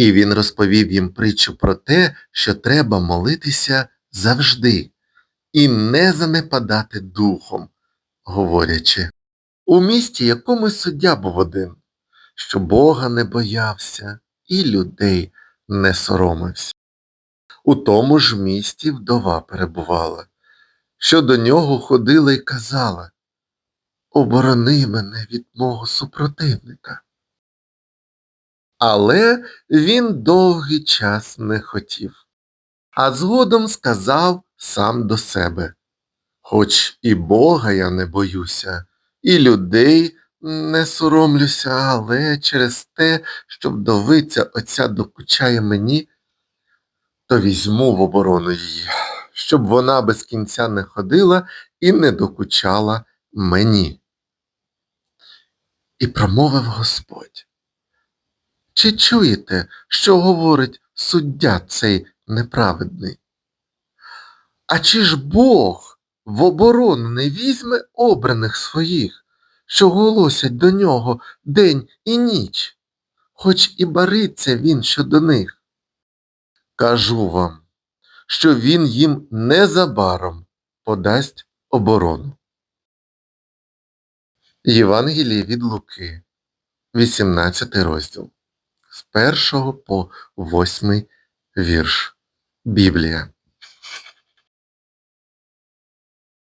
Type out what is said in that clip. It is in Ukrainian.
І він розповів їм притчу про те, що треба молитися завжди і не занепадати духом, говорячи, у місті якомусь суддя був один, що Бога не боявся і людей не соромився. У тому ж місті вдова перебувала, що до нього ходила й казала Оборони мене від мого супротивника. Але він довгий час не хотів, а згодом сказав сам до себе Хоч і Бога я не боюся, і людей не соромлюся, але через те, що вдовиця оця докучає мені, то візьму в оборону її, щоб вона без кінця не ходила і не докучала мені. І промовив Господь. Чи чуєте, що говорить суддя цей неправедний? А чи ж Бог в оборону не візьме обраних своїх, що голосять до нього день і ніч, хоч і бариться він щодо них? Кажу вам, що він їм незабаром подасть оборону. Євангеліє від Луки, 18 розділ, з першого по восьмий вірш. Біблія.